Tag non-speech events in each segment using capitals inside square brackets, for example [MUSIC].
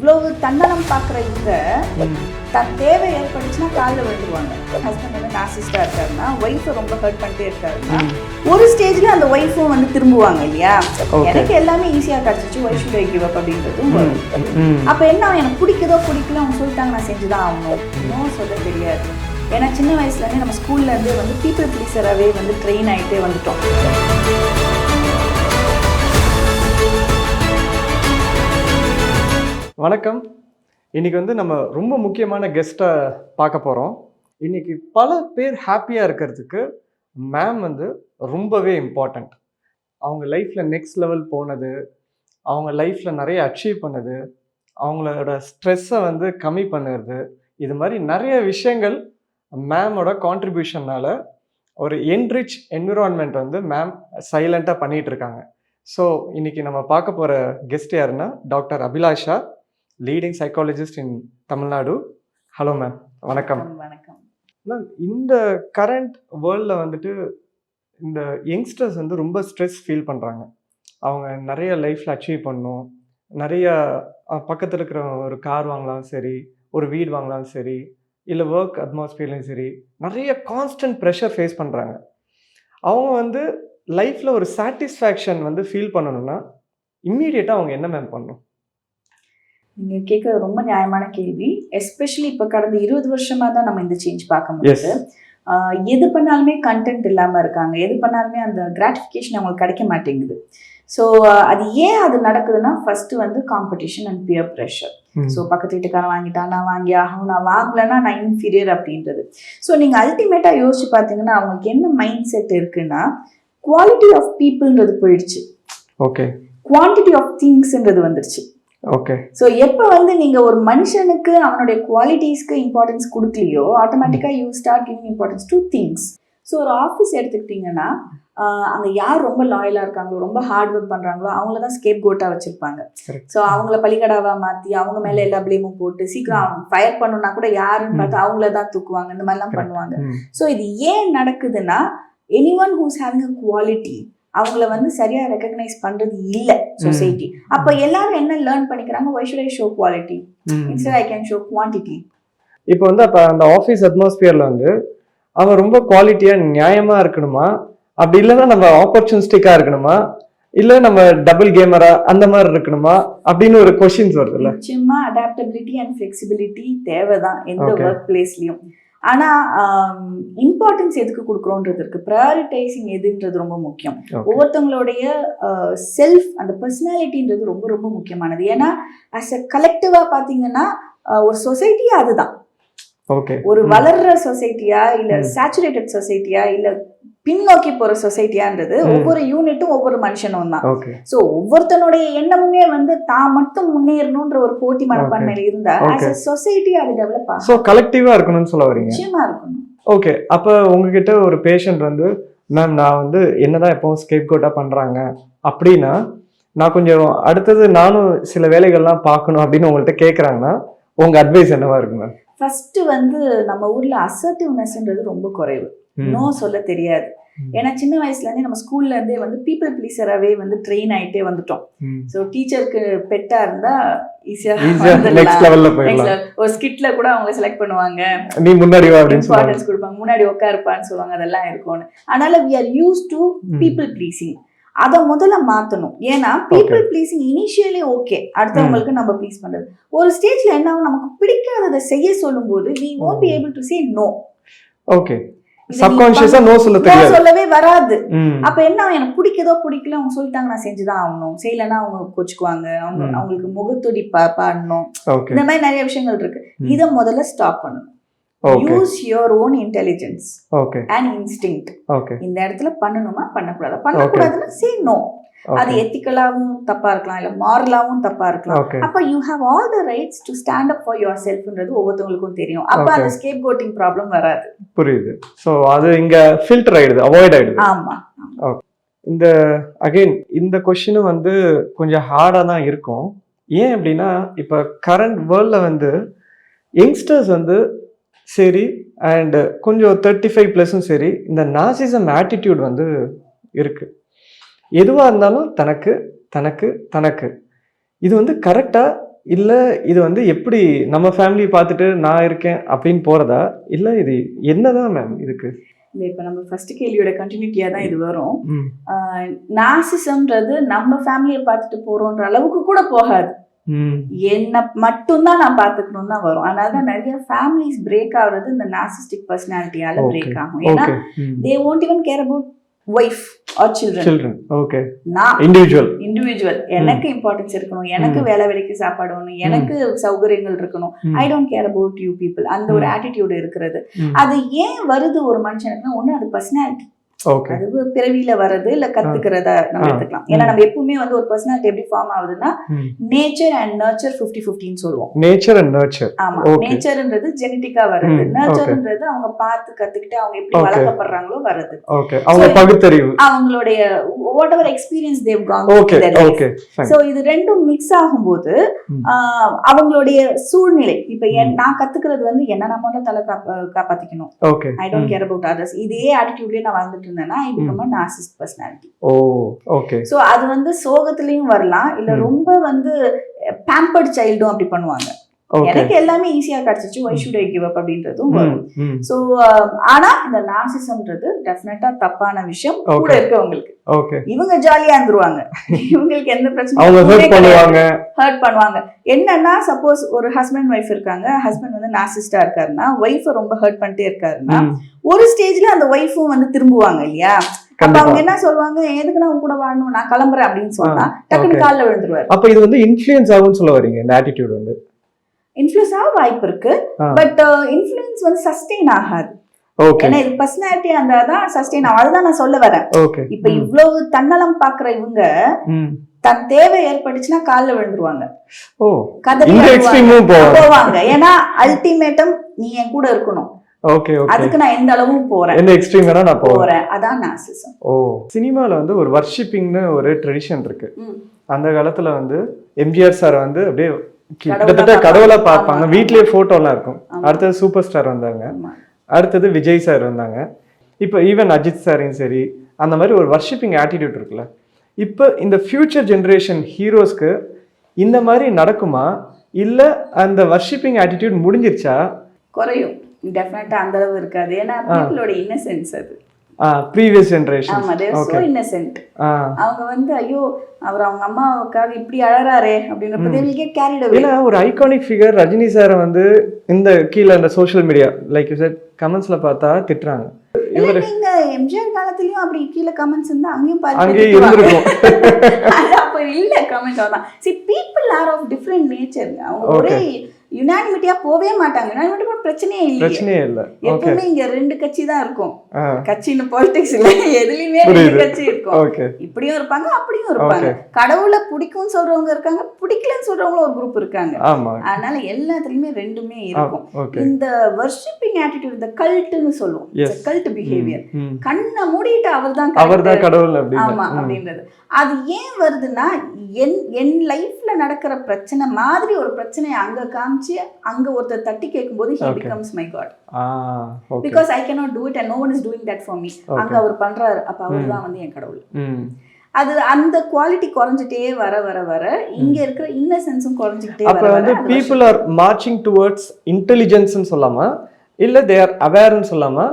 இவ்வளவு தன்னலம் பார்க்குற இவங்க தன் தேவை ஏற்பட்டுச்சுன்னா காலில் விழுந்துருவாங்க. ஹஸ்பண்ட் வந்து நாசிஸ்டாக இருக்காருன்னா ஒய்ஃபை ரொம்ப ஹர்ட் பண்ணிட்டே இருக்காருன்னா ஒரு ஸ்டேஜில் அந்த ஒய்ஃபும் வந்து திரும்புவாங்க இல்லையா. எனக்கு எல்லாமே ஈஸியாக கிடச்சிச்சு why should I give up அப்படின்றதும் வரும். அப்போ என்ன? எனக்கு பிடிக்குதோ பிடிக்கல அவங்க சொல்லிட்டாங்க நான் செஞ்சு தான் ஆகணும். இன்னும் சொல்ல தெரியாது. ஏன்னா சின்ன வயசுலேருந்தே நம்ம ஸ்கூல்லேருந்து வந்து பீப்புள் ப்ளீஸராகவே வந்து ட்ரெயின் ஆகிட்டே வந்துட்டோம். வணக்கம். இன்னைக்கு வந்து நம்ம ரொம்ப முக்கியமான கெஸ்ட்டை பார்க்க போகிறோம் இன்றைக்கி பல பேர் ஹாப்பியாக இருக்கிறதுக்கு மேம் வந்து ரொம்பவே இம்பார்ட்டண்ட் அவங்க லைஃப்பில் நெக்ஸ்ட் லெவல் போனது அவங்க லைஃப்பில் நிறைய அச்சீவ் பண்ணது அவங்களோட ஸ்ட்ரெஸ்ஸை வந்து கம்மி பண்ணுறது இது மாதிரி நிறைய விஷயங்கள் மேமோட கான்ட்ரிபியூஷனால் ஒரு என்ரிச் என்விரான்மெண்ட் வந்து மேம் சைலண்ட்டாக பண்ணிகிட்ருக்காங்க ஸோ இன்றைக்கி நம்ம பார்க்க போகிற கெஸ்ட் யாருன்னா doctor Abhilasha. Leading psychologist in Tamil Nadu hello ma'am வணக்கம். வணக்கம் மேம் இந்த கரண்ட் வேர்ல்டில் வந்துட்டு இந்த யங்ஸ்டர்ஸ் வந்து ரொம்ப ஸ்ட்ரெஸ் ஃபீல் பண்ணுறாங்க அவங்க நிறைய லைஃப்பில் அச்சீவ் பண்ணணும். நிறைய பக்கத்தில் இருக்கிற ஒரு கார் வாங்கலாம் சரி ஒரு வீடு வாங்கலாம் சரி இல்லை ஒர்க் அட்மாஸ்பியர்லையும் சரி நிறைய கான்ஸ்டன்ட் ப்ரெஷர் ஃபேஸ் பண்ணுறாங்க அவங்க வந்து லைஃப்பில் ஒரு சாட்டிஸ்ஃபேக்ஷன் வந்து ஃபீல் பண்ணணும்னா இம்மீடியட்டாக அவங்க என்ன மேம் பண்ணணும்? நீங்க கேட்கறது ரொம்ப நியாயமான கேள்வி. எஸ்பெஷலி இப்ப கடந்த இருபது வருஷமா தான் நம்ம இந்த சேஞ்ச் பார்க்க முடியுது. எது பண்ணாலுமே கண்டென்ட் இல்லாம இருக்காங்க. எது பண்ணாலுமே அந்த கிராட்டிஃபிகேஷன் அவங்களுக்கு கிடைக்க மாட்டேங்குது. ஸோ அது ஏன் அது நடக்குதுன்னா ஃபர்ஸ்ட் வந்து competition and peer pressure so பக்கத்து வீட்டுக்காரன் வாங்கிட்டான் நான் வாங்கி ஆகணும் நான் வாங்கலைன்னா நான் இன்ஃபீரியர் அப்படின்றது. ஸோ நீங்கள் அல்டிமேட்டாக யோசிச்சு பார்த்தீங்கன்னா அவங்களுக்கு என்ன மைண்ட் செட் இருக்குன்னா குவாலிட்டி ஆஃப் பீப்புள்ன்றது போயிடுச்சு. ஓகே குவான்டிட்டி ஆஃப் திங்ஸ்ன்றது வந்துருச்சு. ஓகே ஸோ எப்போ வந்து நீங்கள் ஒரு மனுஷனுக்கு அவனுடைய குவாலிட்டிஸ்க்கு இம்பார்ட்டன்ஸ் கொடுக்கலையோ ஆட்டோமேட்டிக்காக you start giving importance to things so ஒரு ஆஃபீஸ் எடுத்துக்கிட்டிங்கன்னா அங்கே யார் ரொம்ப லாயலாக இருக்காங்களோ ரொம்ப ஹார்ட் ஒர்க் பண்ணுறாங்களோ அவங்கள தான் ஸ்கேப் கோட்டாக வச்சுருப்பாங்க. ஸோ அவங்கள பலிகடாவாக மாற்றி அவங்க மேலே எல்லா பிளேமும் போட்டு சீக்கிரம் அவங்க ஃபயர் பண்ணணும்னா கூட யாருன்னு பார்த்து அவங்கள தான் தூக்குவாங்க. இந்த மாதிரிலாம். பண்ணுவாங்க. ஸோ இது ஏன் நடக்குதுன்னா any one who's having a quality அவங்கள வந்து சரியா ரெக்கக்னைஸ் பண்றது இல்ல சொசைட்டி அப்ப எல்லாரும் என்ன லேர்ன் பண்ணிக்கிறாங்க? Why should I show quality. Instead I can show quantity இப்போ வந்து அப்போ அந்த ஆஃபீஸ் அட்மாஸ்பியரில் வந்து அவன் ரொம்ப குவாலிட்டியாக நியாயமாக இருக்கணுமா? அப்படி இல்லைன்னா நம்ம ஆப்பர்ச்சுனிஸ்டிக்காக இருக்கணுமா? இல்லை நம்ம டபுள் கேமரா அந்த மாதிரி இருக்கணுமா? அப்படின்னு ஒரு கொஷின்ஸ் வருதுல்ல. நிச்சயமா அடாப்டபிலிட்டி அண்ட் ஃபிளெக்சிபிலிட்டி தேவைதான் எந்த Okay. ஒர்க் பிளேஸ்லயும் ஆனா இம்பார்ட்டன்ஸ் எதுக்கு கொடுக்குறோன்றது இருக்கு. ப்ரையாரிட்டைசிங் எதுன்றது ரொம்ப முக்கியம். ஒவ்வொருத்தவங்களுடைய செல்ஃப் அந்த பர்சனாலிட்டின்றது ரொம்ப ரொம்ப முக்கியமானது. ஏன்னா அஸ் அ கலெக்டிவா பாத்தீங்கன்னா அஹ், ஒரு சொசைட்டியே அதுதான். ஒரு. வளர்ற சொசைட்டியா இல்ல. சேச்சுரேட்டட் சொசைட்டியா இல்ல பின்னோக்கி போற சொசைட்டியான்றது. ஒவ்வொரு யூனிட்டும் ஒவ்வொரு மனுஷனும் தான். சோ ஒவ்வொருத்தனுடைய எண்ணமுமே வந்து தான் மட்டும் முன்னேறணும்ன்ற ஒரு போட்டி மனப்பான்மையில இருந்தா ஆஸ் சொசைட்டி அது டெவலப் ஆகும். ஸோ கலெக்டிவாக இருக்கணும்னு சொல்ல வரீங்க? நிச்சயமா இருக்கணும். ஓகே அப்போ உங்ககிட்ட ஒரு பேஷண்ட் வந்து மேம் நான் வந்து என்னதான் எப்பவும் ஸ்கேப் கோட்டாக பண்ணுறாங்க அப்படின்னா நான் கொஞ்சம் அடுத்தது நானும் சில வேலைகள்லாம் பார்க்கணும் அப்படின்னு உங்கள்கிட்ட கேட்குறாங்கன்னா உங்கள் அட்வைஸ் என்னவா இருக்கு மேம் ஃபர்ஸ்ட் வந்து நம்ம ஊர்ல அசர்ட்டிவ்னஸ்ன்றது ரொம்ப குறைவு. நோ சொல்ல தெரியாது. ஏன்னா சின்ன வயசுல இருந்தே நம்ம ஸ்கூல்ல இருந்தே வந்து பீப்புள் ப்ளீசராகவே வந்து ட்ரெயின் ஆயிட்டே வந்துட்டோம். ஸோ டீச்சருக்கு பெட்டா இருந்தா ஈஸியா ஈஸியாக ஒரு ஸ்கிட்ல கூட அவங்க செலக்ட் பண்ணுவாங்க. நீ முன்னாடி இம்பார்ட்டன்ஸ் கொடுப்பாங்க. முன்னாடி உட்காருப்பான்னு சொல்லுவாங்க. அதெல்லாம் இருக்கும்னு. அதனால we are used to. People pleasing அதை முதல்ல மாத்தணும். ஏன்னா பீப்புள் ப்ளீசிங் இனிஷியலி ஓகே அடுத்தவங்களுக்கு நம்ம ப்ளீஸ் பண்றது. ஒரு ஸ்டேஜ்ல என்ன ஆகும் நமக்கு பிடிக்காததை செய்ய சொல்லும்போது we won't be able to say no. Okay சப்கான்ஷியஸா no சொல்ல தெரியாது. சொல்லவே வராது அப்ப என்ன? எனக்கு பிடிக்குதோ பிடிக்கல அவங்க சொல்லிட்டாங்க நான் செஞ்சுதான் ஆகணும். செய்யலைன்னா அவங்க கோச்சுக்குவாங்க. அவங்க. அவங்களுக்கு முகத்துடி பா பாடணும். இந்த மாதிரி நிறைய விஷயங்கள் இருக்கு. இதை முதல்ல ஸ்டாப் பண்ணணும். Use your own intelligence okay and instinct okay இந்த இடத்துல பண்ணணுமா பண்ணக்கூடாது? பண்ணக்கூடாதுன்னா சே நோ அது எத்திக்கலாவும் தப்பா இருக்கலாம் இல்ல மாரலாவும் தப்பா இருக்கலாம். அப்ப you have all the rights to stand up for your செல்ஃப்ன்றது ஒவ்வொருத்தவங்களுக்கும் தெரியும். அப்ப. அந்த ஸ்கேப் கோட்டிங் ப்ராப்ளம் வராது. புரியுது. ஸோ அது இங்க ஃபில்டர் ஆயிடுது அவாய்ட் ஆயிடுது. ஆமா இந்த அகைன் இந்த கொஷினும் வந்து கொஞ்சம் ஹார்டாக தான் இருக்கும். ஏன் அப்படின்னா இப்போ கரண்ட் வேர்ல்டில் வந்து யங்ஸ்டர்ஸ் வந்து சரி அண்ட் கொஞ்சம் தேர்ட்டி ஃபைவ் ப்ளஸும் சரி இந்த நாசிசம் ஆட்டிடியூட் வந்து இருக்கு. எதுவாக இருந்தாலும் தனக்கு தனக்கு தனக்கு. இது வந்து கரெக்டாக இல்ல இது வந்து எப்படி நம்ம ஃபேமிலி பார்த்துட்டு நான் இருக்கேன் அப்படின்னு போறதா? இல்ல இது என்னதான் மேம் இதுக்கு? இல்லை இப்போ நம்ம ஃபர்ஸ்ட் கேள்வியோட கண்டினியூட்டியாக தான் இது வரும். நாசிசம்ன்றது நம்ம ஃபேமிலியை பார்த்துட்டு போறோன்ற அளவுக்கு கூட போகாது. என்ன மட்டும்தான் நான் பார்த்துக்கணும் தான் வரும். அதனால தான் நிறைய ஃபேமிலிஸ் பிரேக் ஆகுறது இந்த நாசிஸ்டிக் பர்சனாலிட்டியால. பிரேக் ஆகும். ஏன்னா they won't even care about wife or children okay நான் இண்டிவிஜுவல் இண்டிவிஜுவல் எனக்கு இம்பார்ட்டன்ஸ் இருக்கணும். எனக்கு. வேலை வேலைக்கு சாப்பாடு ஒண்ணு எனக்கு சௌகரியங்கள் இருக்கணும். I don't care about you people அந்த ஒரு. ஆட்டிடியூட் இருக்கிறது. அது ஏன் வருது ஒரு மனுஷனுக்குன்னா ஒண்ணு அது பர்சனாலிட்டி அது பிறவியில வர்றது இல்ல கத்துக்கிறத நம்ம. எடுத்துக்கலாம். ஏன்னா நம்ம எப்பவுமே வந்து ஒரு பர்சனாலிட்டி எப்படி ஃபார்ம் ஆகுதுன்னா நேச்சர் அண்ட் நர்ச்சர் 50 ஃபிஃப்டின்னு சொல்லுவோம். நேச்சர் அண்ட் நர்ச்சர் ஆமா. நேச்சர்ன்றது ஜெனட்டிக்கா வருது ம், நர்ச்சர்ன்றது அவங்க பார்த்து கத்துக்கிட்டு அவங்க எப்படி. வளர்க்கப்படுறாங்களோ ஓகே அவங்க பகுத்தறிவு. அவங்களுடைய whatever experience they've okay so இது ரெண்டும் மிக்ஸ் ஆகும்போது அவங்களுடைய சூழ்நிலை. இப்ப. நான் கத்துக்கிறது வந்து என்ன நம்ம தான் தலை காப்ப- காப்பாத்திக்கணும். I don't care about others இதே ஆட்டிடியூட்லயே நான் வாழ்ந்துட்டு இருந்தேன்னா I become narcissist personality oh okay. So அது வந்து சோகத்திலயும் வரலாம். இல்ல. ரொம்ப வந்து பேம்பர்ட் சைல்டும் அப்படி பண்ணுவாங்க. எனக்கு எல்லாமே ஈஸியா கிடைச்சிச்சு why should I give up அப்படின்றதும் வரும். சோ ஆனா இந்த நார்சிசம்ன்றது டெஃபினட்டா தப்பான விஷயம் கூட. இருக்கவங்களுக்கு. ஓகே. இவங்க ஜாலியா இருந்துருவாங்க. இவங்களுக்கு எந்த பிரச்சனையும் பண்ணுவாங்க. ஹர்ட் பண்ணுவாங்க. என்னன்னா சப்போஸ் ஒரு ஹஸ்பண்ட் ஒய்ஃப் இருக்காங்க. ஹஸ்பண்ட் வந்து நாசிஸ்டா இருக்காருன்னா ஒய்ஃபை ரொம்ப ஹர்ட் பண்ணிட்டே இருக்காருன்னா ஒரு ஸ்டேஜ்ல அந்த ஒய்ஃபும் வந்து திரும்புவாங்க இல்லையா? அப்ப அவங்க என்ன சொல்லுவாங்க? எதுக்கு நான் கூட வாழணும்? நான் கிளம்புறேன் அப்படின்னு சொன்னா டக்குனு. கால்ல விழுந்துருவாரு. அப்ப இது வந்து இன்ஃப்ளூயன்ஸ் ஆகும்னு சொல்ல வரீங்க இந்த ஆட்டிடியூட் வந்து? இன்ஃபுளுஸ் ஆக வாய்ப்பு இருக்கு. பட் இன்ஃபுளுன்ஸ் வந்து சஸ்டெயின் ஆகாது. ஏன்னா இது பர்சனாலிட்டி அந்த தான் சஸ்டெயின் ஆகும். அதுதான் நான் சொல்ல வரேன். இப்ப இவ்வளவு தன்னலம் பாக்குற இவங்க தன் தேவை ஏற்பட்டுச்சுன்னா கால்ல விழுந்துருவாங்க. ஓ. கதறி போவாங்க. ஏன்னா அல்டிமேட்டம் நீ என் கூட இருக்கணும். ஓகே ஓகே அதுக்கு நான் எந்த அளவும் போறேன்? எந்த எக்ஸ்ட்ரீம் வேணா நான் போறேன். அதான் நாசிசம் ஓ. சினிமால வந்து ஒரு வர்ஷிப்பிங்னு ஒரு ட்ரெடிஷன் இருக்கு. அந்த காலத்துல வந்து எம்ஜிஆர் சார் வந்து அப்படியே கிட்டத்தட்ட பார்ப்பாங்க. கடவுளா பார்ப்பாங்க. வீட்லயே போட்டோலாம் இருக்கும். அடுத்தது சூப்பர் ஸ்டார் வந்தாங்க. அடுத்தது விஜய் சார் வந்தாங்க. இப்போ ஈவன் அஜித் சாரையும் சரி அந்த மாதிரி ஒரு வர்ஷிப்பிங் ஆட்டிடியூட் இருக்குல்ல. இப்போ இந்த ஃபியூச்சர் ஜென்ரேஷன் ஹீரோஸ்க்கு இந்த மாதிரி நடக்குமா? இல்லை அந்த வர்ஷிப்பிங் ஆட்டிடியூட் முடிஞ்சிருச்சா? குறையும். டெஃபினட்டா அந்த அளவு இருக்காது. ஏன்னா பீப்புளோட இன்னசென்ஸ் அது. ப்ரீவியஸ் ஜென்ரேஷன் ஆமா தேர் சோ இன்னசென்ட் அவங்க வந்து ஐயோ அவர் அவங்க அம்மாவுக்காக இப்படி அழறாரே they will get carried away. ஏன்னா ஒரு ஐகானிக் ஃபிகர் ரஜினி சாரை வந்து இந்த கீழே இந்த social media like you said கமெண்ட்ஸ்ல பார்த்தா திட்டுறாங்க. இல்ல நீங்க எம்ஜிஆர் காலத்துலயும் அப்படி கீழே கமெண்ட்ஸ் இருந்தா அங்கேயும் பாதி பேர் அங்கேயே திட்டுவாங்க. இருந்திருக்கும். [LAUGHS] அது அப்ப இல்ல கமெண்ட் அதான் see people are of different nature அவங்க. ஒரே யுனானிமிட்டியா போவே மாட்டாங்க. யுனானிமிட்டி பிரச்சனையே இல்லையே. பிரச்சனையே இல்லை. எப்பவுமே இங்க ரெண்டு கட்சி தான் இருக்கும். கட்சின்னு பாலிடிக்ஸ் இல்ல. எதுலயுமே ரெண்டு. கட்சி இருக்கும். இப்படியும் இருப்பாங்க அப்படியும் இருப்பாங்க. கடவுளை பிடிக்கும்னு சொல்றவங்க இருக்காங்க பிடிக்கலன்னு சொல்றவங்களும் ஒரு குரூப் இருக்காங்க. அதனால எல்லாத்துலயுமே ரெண்டுமே இருக்கும். இந்த வர்ஷிப்பிங் ஆட்டிடியூட் இந்த கல்ட்டுன்னு சொல்லுவோம். கல்ட் பிஹேவியர் ம் கண்ணை மூடிட்டு அவர்தான் அவர் தான் correct. கடவுள் ஆமா ம். அப்படின்றது. அது ஏன் வருதுன்னா என் என் லைஃப்ல நடக்கிற பிரச்சனை மாதிரி ஒரு பிரச்சனையை அங்க காமிச்சு அங்க ஒருத்தர் தட்டி கேட்கும்போது he. Becomes my god because I cannot do it and no one is doing that for me அங்க அவர் பண்றாரு. அப்ப அவர் தான் வந்து என் கடவுள். அது அந்த குவாலிட்டி குறைஞ்சிட்டே வர வர வர இங்க இருக்கிற இன்னசென்ஸும் குறைஞ்சிக்கிட்டே அப்ப வந்து பீப்புள் ஆர் மார்ச்சிங் டுவர்ட்ஸ் இன்டெலிஜென்ஸ்னு சொல்லாமா இல்ல தே ஆர் அவேர்னு சொல்லாமா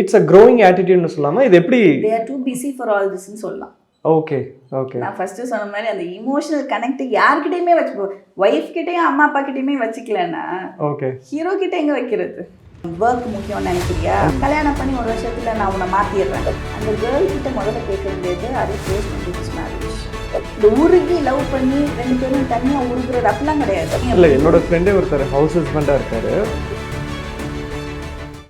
இட்ஸ் அ க்ரோயிங் ஆட்டிடியூட்னு சொல்லாமா இது எப்படி they are too busy for all திஸ்னு சொல்லலாம். ஓகே ஓகே நான் ஃபர்ஸ்ட் சொன்ன மாதிரி அந்த இமோஷனல் கனெக்ட் யார்கிட்டயுமே வச்சு ஒய்ஃப் கிட்டயும் அம்மா அப்பா கிட்டயுமே வச்சுக்கலன்னா ஓகே ஹீரோ கிட்ட எங்க வைக்கிறது? ஒர்க் முக்கியம்னு நினைக்கிறியா? கல்யாணம் பண்ணி ஒரு வருஷத்துல நான் உன்னை மாத்திடுறேன். அந்த கேர்ள் கிட்ட முதல்ல கேட்க வேண்டியது அது ஃபேஸ் பண்ணிட்டு மேரேஜ் இந்த உருகி லவ் பண்ணி ரெண்டு பேரும் தனியா உருகுறது அப்படிலாம் கிடையாது. இல்ல என்னோட ஃப்ரெண்டே ஒருத்தர் ஹவுஸ் ஹஸ்பண்டா இருக்காரு.